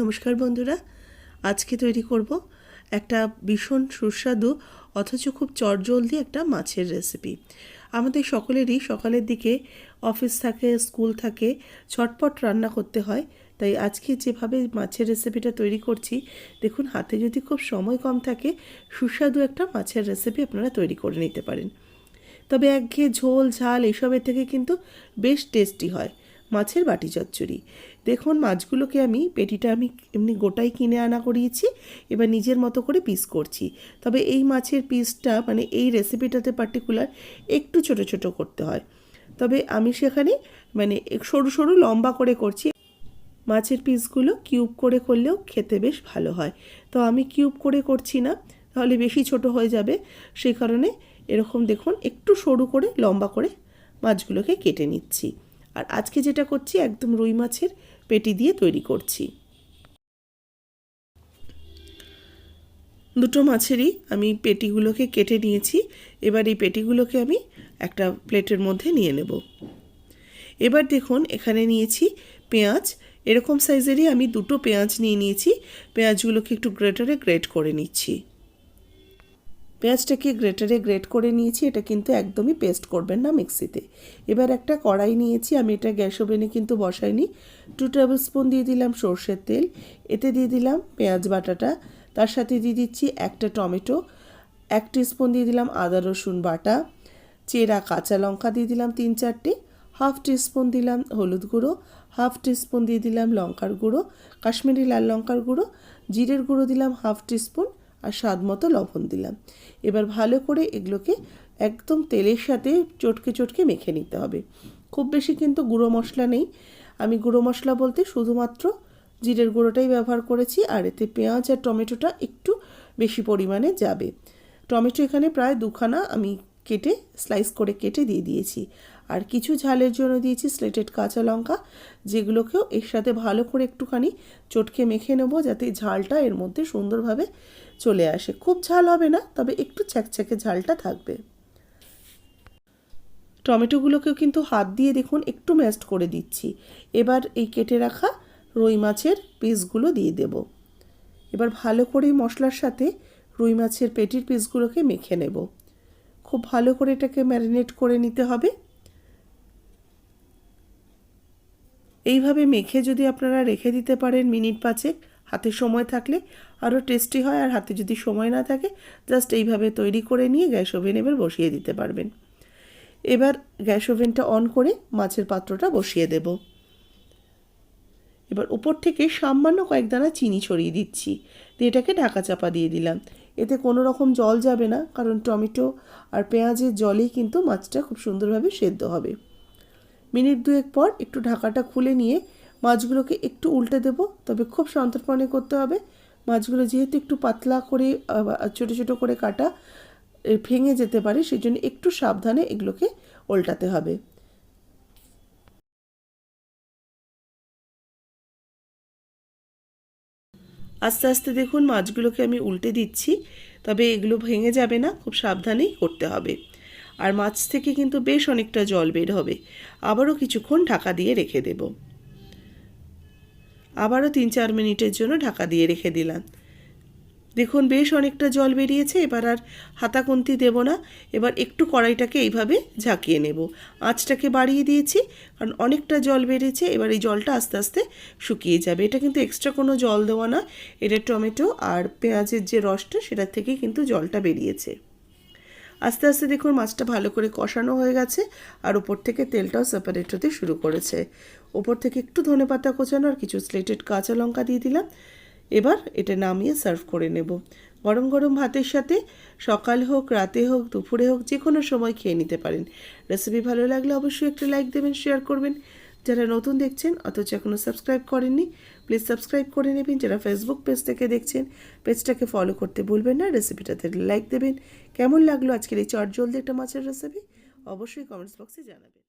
নমস্কার বন্ধুরা, আজকে তৈরি করব একটা ভীষণ সুস্বাদু, অথচ খুব চটজলদি একটা মাছের রেসিপি আমাদের সকলেরই সকালের দিকে অফিস থাকে স্কুল থাকে, ছটপট রান্না করতে হয়, তাই আজকে যেভাবে মাছের রেসিপিটা তৈরি করছি, দেখুন হাতে যদি খুব সময় কম থাকে, সুস্বাদু একটা মাছের রেসিপি আপনারা তৈরি করে নিতে পারেন। তবে একঘেয়ে ঝোল, ঝাল, এসবের থেকে কিন্তু বেশ টেস্টি হয়। মাছের বাটি চচ্চড়ি। দেখুন, মাছগুলোকে আমি, পেটিটা আমি এমনি গোটাই কিনে আনা করিয়েছি, এবার নিজের মতো করে পিস করছি। তবে এই মাছের পিসটা মানে এই রেসিপিটাতে পার্টিকুলার একটু ছোট ছোট করতে হয়। তবে আমি সেখানে মানে সরু সরু লম্বা করে করছি। মাছের পিসগুলো কিউব করে করলেও খেতে বেশ ভালো হয়। তো আমি কিউব করে করছি না, তাহলে বেশি ছোট হয়ে যাবে। সেই কারণে এরকম দেখুন, একটু সরু করে লম্বা করে মাছগুলোকে কেটে নিচ্ছি। আর আজকে যেটা করছি, একদম রুই মাছের পেটি দিয়ে তৈরি করছি। দুটো মাছেরই আমি পেটিগুলোকে কেটে নিয়েছি। এবার এই পেটিগুলোকে আমি একটা প্লেটের মধ্যে নিয়ে নেব। এবার দেখুন, এখানে নিয়েছি পেঁয়াজ। এরকম সাইজেরই আমি দুটো পেঁয়াজ নিয়ে নিয়েছি। পেঁয়াজগুলোকে একটু গ্রেটারে গ্রেট করে নিচ্ছি। পেঁয়াজটাকে গ্রেটারে গ্রেট করে নিয়েছি, এটা কিন্তু একদমই পেস্ট করবেন না মিক্সিতে। এবার একটা কড়াই নিয়েছি, আমি এটা গ্যাস ওভেনে কিন্তু বসাইনি। টু টেবিল স্পুন দিয়ে দিলাম সর্ষের তেল, এতে দিয়ে দিলাম পেঁয়াজ বাটাটা, তার সাথে দিয়ে দিচ্ছি একটা টমেটো, এক স্পুন দিয়ে দিলাম আদা রসুন বাটা, চেরা কাঁচা লঙ্কা দিয়ে দিলাম তিন চারটে, হাফ স্পুন দিলাম হলুদ গুঁড়ো, হাফ স্পুন দিয়ে দিলাম লঙ্কার গুঁড়ো, কাশ্মীরি লাল লঙ্কার গুঁড়ো, জিরের গুঁড়ো দিলাম হাফ স্পুন আর স্বাদ মতো লবণ দিলাম। এবার ভালো করে এগুলোকে একদম তেলের সাথে চটকে চটকে মেখে নিতে হবে। খুব বেশি কিন্তু গুঁড়ো মশলা নেই। আমি গুঁড়ো মশলা বলতে শুধুমাত্র জিরের গুঁড়োটাই ব্যবহার করেছি, আর এতে পেঁয়াজ আর টমেটোটা একটু বেশি পরিমাণে যাবে। টমেটো এখানে প্রায় দুখানা আমি কেটে, স্লাইস করে কেটে দিয়ে দিয়েছি। আর কিছু ঝালের জন্য দিয়েছি স্লেটেড কাঁচা লঙ্কা, যেগুলোকেও এর সাথে ভালো করে একটুখানি চটকে মেখে নেব যাতে ঝালটা এর মধ্যে সুন্দরভাবে চলে আসে। খুব ঝাল হবে না, তবে একটু ছ্যাকছ্যাকে ঝালটা থাকবে। টমেটোগুলোকেও কিন্তু হাত দিয়ে দেখুন একটু ম্যাস্ট করে দিচ্ছি। এবার এই কেটে রাখা রুই মাছের পিসগুলো দিয়ে দেব। এবার ভালো করে মশলার সাথে রুই মাছের পেটির পিসগুলোকে মেখে নেব। খুব ভালো করে এটাকে ম্যারিনেট করে নিতে হবে। এইভাবে মেখে যদি আপনারা রেখে দিতে পারেন মিনিট পাঁচেক, হাতে সময় থাকলে আরও টেস্টি হয় আর হাতে যদি সময় না থাকে, জাস্ট এইভাবে তৈরি করে নিয়ে গ্যাস ওভেন এবার বসিয়ে দিতে পারবেন। এবার গ্যাস ওভেনটা অন করে মাছের পাত্রটা বসিয়ে দেব। এবার উপর থেকে সামান্য কয়েক দানা চিনি ছড়িয়ে দিচ্ছি, দিয়ে এটাকে ঢাকা চাপা দিয়ে দিলাম। এতে কোনো রকম জল যাবে না, কারণ টমেটো আর পেঁয়াজের জলেই কিন্তু মাছটা খুব সুন্দরভাবে সেদ্ধ হবে। মিনিট দুয়েক পর একটু ঢাকাটা খুলে নিয়ে মাছগুলোকে একটু উল্টে দেব। তবে খুব সন্তর্পণে করতে হবে। মাছগুলো যেহেতু একটু পাতলা করে ছোট ছোট করে কাটা ভেঙে যেতে পারে সেই জন্য একটু সাবধানে এগুলোকে উল্টাতে হবে। আস্তে আস্তে দেখুন, মাছগুলোকে আমি উল্টে দিচ্ছি। তবে এগুলো ভেঙে যাবে না, খুব সাবধানেই করতে হবে। আর মাছ থেকে কিন্তু বেশ অনেকটা জল বের হবে। আবারও কিছুক্ষণ ঢাকা দিয়ে রেখে দেব। আবারও তিন চার মিনিটের জন্য ঢাকা দিয়ে রেখে দিলাম। দেখুন, বেশ অনেকটা জল বেরিয়েছে। এবার আর হাতাকুন্তি দেব না। এবার একটু কড়াইটাকে এইভাবে ঝাঁকিয়ে নেব। আঁচটাকে বাড়িয়ে দিয়েছি, কারণ অনেকটা জল বেরিয়েছে। এবার এই জলটা আস্তে আস্তে শুকিয়ে যাবে। এটা কিন্তু এক্সট্রা কোনো জল দেওয়া না। এটা টমেটো আর পেঁয়াজের যে রসটা, সেটার থেকে কিন্তু জলটা বেরিয়েছে। আস্তে আস্তে দেখুন মাছটা ভালো করে কষানো হয়ে গেছে, আর ওপর থেকে তেলটাও সেপারেট হতে শুরু করেছে। ওপর থেকে একটু ধনে পাতা কোচানো আর কিছু স্লেটেড কাঁচা লঙ্কা দিয়ে দিলাম। এবার এটা নামিয়ে সার্ভ করে নেব। গরম গরম ভাতের সাথে সকাল হোক, রাতে হোক, দুপুরে হোক যে কোনো সময় খেয়ে নিতে পারেন। রেসিপি ভালো লাগলে অবশ্যই একটা লাইক দেবেন শেয়ার করবেন। যারা নতুন দেখছেন, অথচ এখনও সাবস্ক্রাইব করেননি প্লিজ সাবস্ক্রাইব করে নেবেন। যারা ফেসবুক পেজ থেকে দেখছেন পেজটাকে ফলো করতে ভুলবেন না রেসিপিটাতে লাইক দেবেন। কেমন লাগল আজকের এই চট জলদি একটা মাছের রেসিপি অবশ্যই কমেন্টস বক্সে জানাবেন।